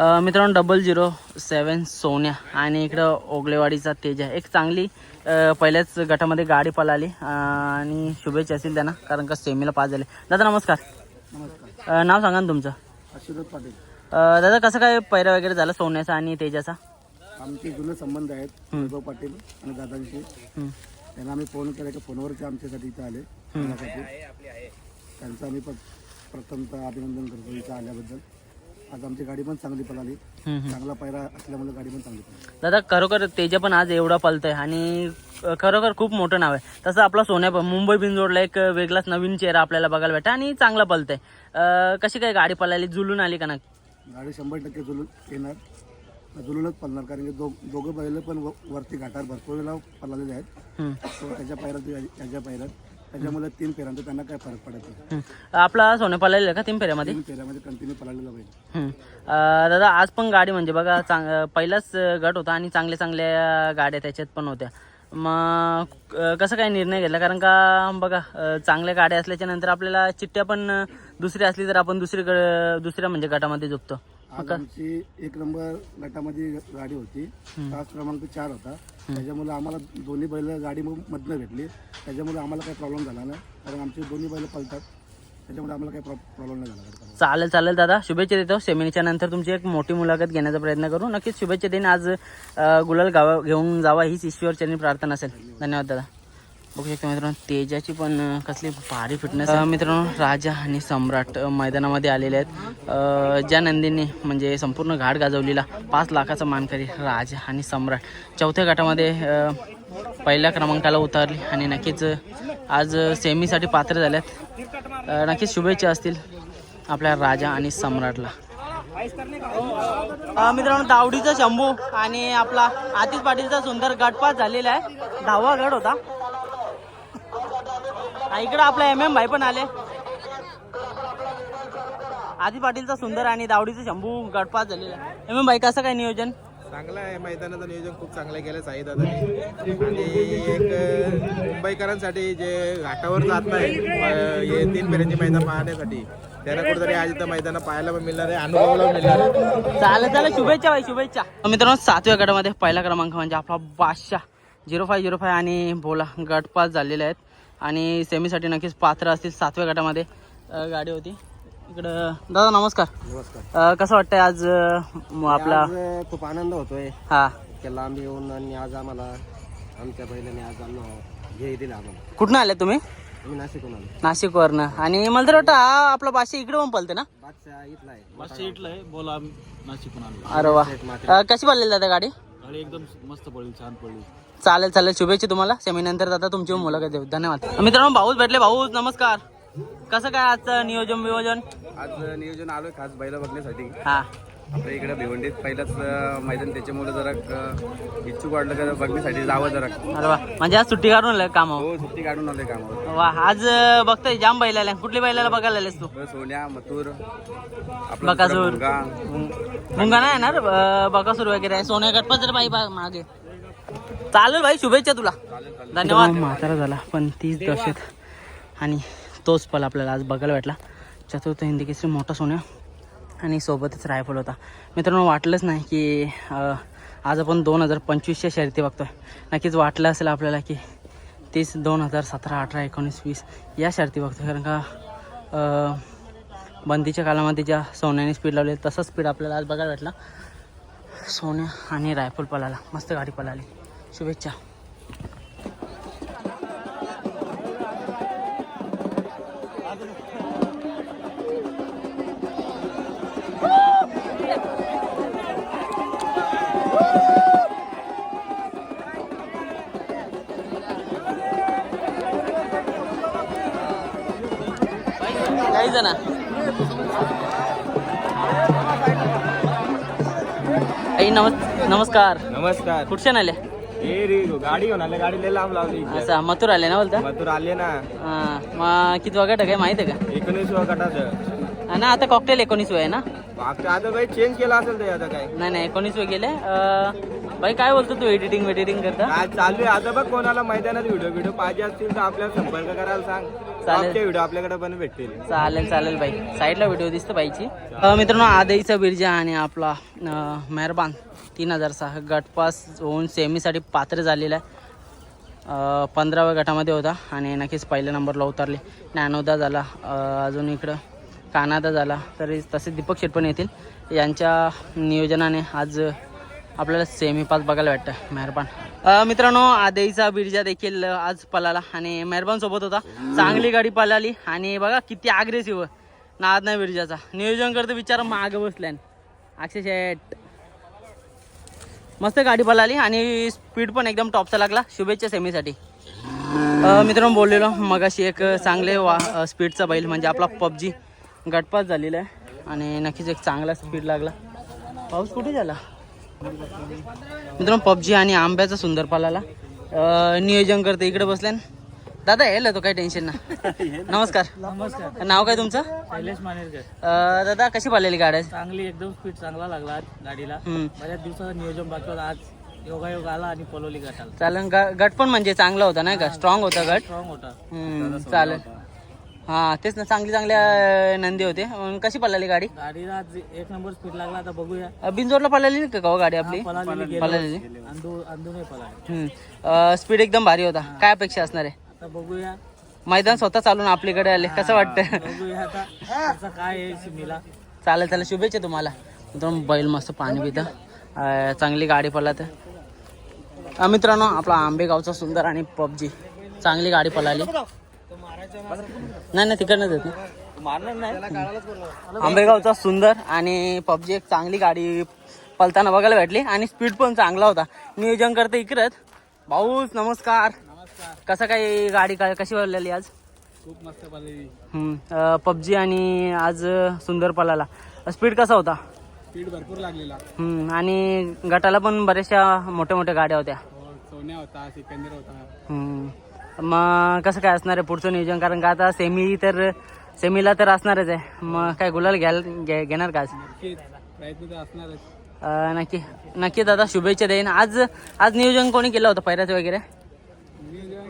मित्रांनो double zero सेवन सोन्या आणि इकडं ओगलेवाडीचा तेज आहे. एक चांगली पहिल्याच गटामध्ये गाडी पळाली आणि शुभेच्छा असतील त्यांना कारण का सेमीला पास झाले. दादा नमस्कार. नमस्कार नाव सांगा ना तुमचं. आशीर्वाद पाटील. दादा कसं काय पैरा वगैरे झाला सोन्याचा आणि तेजाचा? आमचे जुने संबंध आहेत. वैभव पाटील आणि दादांशी. त्यांना आम्ही फोन केला की फोनवर ते आमच्यासाठी इथे आले. त्यांचं आम्ही प्रथमतः अभिनंदन करतो इथं आल्याबद्दल. आज आमची गाडी पण चांगली पळाली. चांगला पायरा असल्यामुळे गाडी पण चांगली पळाली. दादा खरोखर तेजा पण आज एवढा पलतोय आणि खरोखर खूप मोठं नाव आहे. तसं आपला सोन्या मुंबई बिनजोडला एक वेगळाच नवीन चेहरा आपल्याला बघायला भेटला आणि चांगला पलतोय अ, कशी काय गाडी पळाली? जुलून आली का ना गाडी शंभर टक्के जुलून येणार. जुलूनच पळणार कारण की दो दोघं बैल पण वरती घाटावर भरपूर वेळा पळालेले आहेत. त्याच्या पायऱ्यात त्याच्या पायऱ्यात. त्याच्यामुळे तीन फेऱ्यांचा त्यांना काय फरक पडत नाही. आपला सोन्या पळालेला का तीन फेऱ्यामध्ये? तीन फेऱ्यामध्ये कंटिन्यू पळालेला हं. अ, दादा आज पण गाडी म्हणजे बघा चांग अ, पहिलाच अ, गट होता आणि चांगल्या चांगल्या गाड्या त्याच्यात पण होत्या. मग अ, कसं काय निर्णय घेतला? कारण का बघा अ, चांगल्या गाड्या असल्याच्या नंतर आपल्याला चिठ्ठ्या पण अ, दुसरी असली तर आपण दुसरी दुसऱ्या म्हणजे गटामध्ये झोपतो आज आमची एक नंबर गटामध्ये गाडी होती. तास क्रमांक चार होता. त्याच्यामुळे आम्हाला दोन्ही बैल गाडी मग मधनं भेटली. त्याच्यामुळे आम्हाला काही प्रॉब्लेम झाला नाही. कारण आमचे दोन्ही बैल पळतात. त्याच्यामुळे आम्हाला काही प्रॉब्लेम नाही झाला चालेल चालेल दादा. शुभेच्छा देतो. सेमिनीच्या नंतर तुमची एक मोठी मुलाखत घेण्याचा प्रयत्न करू. नक्कीच शुभेच्छा देईन. आज गुलाल गावा घेऊन जावा हीच ईश्वरचरणी प्रार्थना असेल. धन्यवाद दादा. बघू शकता मित्रांनो तेजाची पण कसली भारी फिटनेस मित्रांनो राजा आणि सम्राट मैदानामध्ये आलेले आहेत. ज्या नंदींनी म्हणजे संपूर्ण घाट गाजवलेला पाच लाखाचा मानकरी राजा आणि सम्राट. चौथ्या गटामध्ये पहिल्या क्रमांकाला उतरली आणि नक्कीच आज सेमीसाठी पात्र झाल्यात नक्कीच शुभेच्छा असतील आपल्या राजा आणि सम्राटला. मित्रांनो दावडीचा शंभू आणि आपला आतिश पाटीलचा सुंदर गटपात झालेला आहे. दहावा गट होता. इकडं आपला एम एम भाई पण आले. आतिश पाटीलचा सुंदर आणि दावडीचा शंभू गटपात झालेला. एम एम भाई कसं काय नियोजन? चांगलं आहे. मैदानाचं नियोजन खूप चांगलं केलं साई दादाने. आणि एक मुंबईकरांसाठी जे घाटावर जात नाही हे तीन फेऱ्यांची मैदान पाहण्यासाठी त्यांना कुठेतरी आज इथं मैदान पाहायला पण मिळणार आहे अनुभवाला मिळणार आहे. चालेल चालेल. शुभेच्छा भाई शुभेच्छा. मित्रांनो सातव्या गटामध्ये पहिला क्रमांक म्हणजे आपला बादशाह. झिरो फाय झिरो फाय आणि भोला गट पास झालेले आहेत. आणि सेमीसाठी नक्कीच पात्र असतील सातव्या गटामध्ये गाडी होती. इकडं दादा नमस्कार. नमस्कार. कसं वाटतंय आज आपला खूप आनंद होतोय. हा. की लांब येऊन आणि आज आम्हाला आमच्या बैलाने आज आम्हाला हे दिलं आम्हाला. कुठनं आले तुम्ही? आम्ही नाशिकहून आलो. नाशिकवरनं. आणि मला तर वाटतं हा आपला बादशाह इकडे पण पलते ना? बादशाह इथला आहे. बोला नाशिकून आणलं अरे वा. कशी पडलेली दादा गाडी? गाडी एकदम मस्त पडली छान पडली. चालेल चालेल. शुभेच्छा तुम्हाला. सेमीनंतर दादा तुमची मुलाखत देऊ. धन्यवाद. मित्रांनो भाऊच भेटले. भाऊ नमस्कार. कसं काय आजचं नियोजन बियोजन आज नियोजन आलोय खास बैल बघण्यासाठी. हा. आपल्या इकडे भिवंडीत पहिलंच मैदान त्याच्यामुळे जरा इच्छुक वाटलं का बघण्यासाठी जावं जरा. अरे वा. म्हणजे आज सुट्टी काढून आलं काम हो सुट्टी काढून आलोय कामावर. वा आज बघतोय जाम बैलाला. कुठली बैलाला बघायला आलेस तू? सोन्या मथुर आपला बकासूर. मुंगा. नाही येणार? बकासूर वगैरे आहे. सोन्या गटपत जर बाई बा- मागे. चालेल भाई शुभेच्छा तुला. धन्यवाद. म्हातारा झाला. पण तीच दशेत आणि तोच पल आपल्याला आज बघायला भेटला. चतुर्थ हिंदी केसरी मोठा सोन्या. आणि सोबतच रायफल होता. मित्रांनो वाटलंच नाही की आज आपण दोन हजार पंचवीसच्या शर्यती बघतोय. नक्कीच वाटलं असेल आपल्याला की तीस दोन हजार सतरा अठरा एकोणीस वीस या शर्ती बघतोय. कारण का बंदीच्या कालामध्ये ज्या सोन्याने स्पीड लावली तसंच स्पीड आपल्याला आज बघायला भेटला. सोन्या आणि रायफल पळाला. मस्त गाडी पळाली. शुभेच्छा. काही जण आई नमस् नमस्कार. नमस्कार. कुठच्या आले हे रे गाडी घेऊन गाडी लय लांब लावली. असं मथुर आले ना बोलता? मथुर आले ना. हां मग किती वगैरे काय माहिती आहे का? एकोणीस हा ना आता कॉकटेल एकोणीस आहे ना? आता काही चेंज केला असेल ते आता काय नाही नाही एकोणीस वे गेले. भाई काय बोलतो तू एडिटिंग वेडिटिंग करता? काय चालू आहे? आता बघ कोणाला मैदानात व्हिडिओ व्हिडिओ पाहिजे असतील तर आपल्याला संपर्क करायला सांग. चालेल. व्हिडिओ आपल्याकडे पण भेटतील. चालेल चालेल बाई. साईडला व्हिडिओ दिसतो बाईची. मित्रांनो आदईचा बिर्जा आणि आपला मेहरबान. तीन हजार सहा गटपास होऊन सेमीसाठी पात्र झालेला आहे. पंधराव्या गटामध्ये होता आणि नक्कीच पहिल्या नंबरला उतरले. ज्ञानोदा झाला अजून इकडं. कानादा झाला तरी तसे दीपक शेट पण येतील. यांच्या नियोजनाने आज आपल्याला सेमी पास बघायला वाटतं मेहरबान. मित्रांनो आदेईचा बिरजा देखील आज पळाला आणि मेहरबान सोबत होता. चांगली गाडी पळाली आणि बघा किती अग्रेसिव्ह नाद नाही बिरजाचा. नियोजन करतो विचार मागं बसल्यान. अक्षय शेट. मस्त गाडी पळाली आणि स्पीड पण एकदम टॉपचा लागला. शुभेच्छा सेमीसाठी. मित्रांनो बोललेलो मगाशी एक चांगले वा स्पीडचा बैल म्हणजे आपला पबजी. गटपास झालेला आहे आणि नक्कीच एक चांगला स्पीड लागला. पाऊस कुठे झाला? मित्रांनो पबजी आणि आंब्याचा सुंदर पालाला नियोजन करते. इकडे बसल्यान. दादा यायला तो काही टेन्शन ना? नमस्कार. नमस्कार. नाव काय तुमचं? शैलेश मानेरकर. दादा कशी पाहिलेली गाड्या चांगली एकदम स्पीड चांगला लागला आज गाडीला. बऱ्याच दिवसाचं नियोजन बाकी होतं. आज योगायोग आला आणि पलोली गटाला. चालेल गट पण म्हणजे चांगला होता नाही का? स्ट्रॉंग होता गट. स्ट्रॉंग होता. चालेल. हा तेच ना चांगली चांगल्या अं, नंदी होते. कशी पळाली गाडी? गाडीला आज एक नंबर स्पीड लागला आता बघूया. बिंजोरला पळाली नाही का हो गाडी आपली? पळालेली अंदू अंदू नाही पळाली. हम्म. स्पीड एकदम भारी होता. काय अपेक्षा असणार आहे? आता बघूया. मैदान स्वतः चालून आपल्याकडे आले. कसं वाटतं बघूया आता. त्याचं काय आहे सिमीला. चालेल चालेल. शुभेच्छा तुम्हाला. मित्रांनो बैल मस्त पाणी पितं. अं, चांगली गाडी पळत. मित्रांनो आपला आंबेगावचा सुंदर आणि पबजी. चांगली गाडी पळाली. नाही नाही तिकडनं देत आंबेगावचा सुंदर आणि पबजी एक चांगली गाडी पलताना बघायला भेटली आणि स्पीड पण चांगला होता. नियोजन करते इकडत भाऊस नमस्कार. कसं काय गाडी काय कशी वळलेली आज? खूप मस्त पबजी आणि आज सुंदर पलाला स्पीड कसा होता? स्पीड भरपूर लागलेला. हम्म, आणि गटाला पण बऱ्याचशा मोठ्या मोठ्या गाड्या होत्या. सोन्या होता सिकंदर होता. हम्म. मग कसं काय असणार आहे पुढचं नियोजन? कारण का आता सेमी तर सेमीला तर असणारच आहे. मग काय गुलाल घ्याल घे- घेणार का प्रयत्न तर असणारच नक्की नक्की दादा शुभेच्छा देईन. आज आज नियोजन कोणी केलं होतं? पैराचं वगैरे नियोजन काकाने केला होता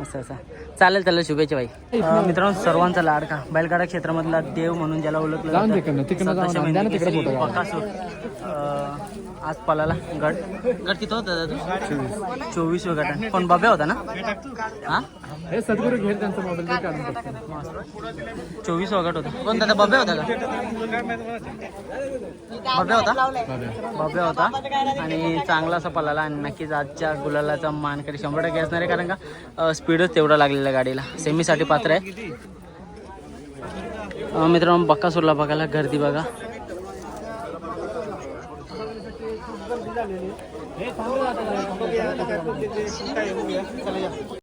असं असं. चालेल चालेल. शुभेच्छा भाई अं, मित्रांनो सर्वांचा लाडका. बैलगाडा क्षेत्रामधला देव म्हणून ज्याला ओळखलं बकासूर. अं, आज पलाला गट गट किती होता दादा चोवीस. गट पण बब्या होता ना? हा? हे सद्गुरू घेर त्यांचा मोबाईल काढून चोवीस गट होता. कोण दादा बब्या होता का? बब्या होता? बब्या होता. आणि चांगला असा पलाला आणि नक्कीच आजच्या गुलालाचा मानकरी शंभर टक्के असणार आहे कारण का स्पीडच तेवढा लागलेला गाडीला. सेमीसाठी पात्र आहे. मित्रांनो बक्का सुरला बघायला गर्दी बघा.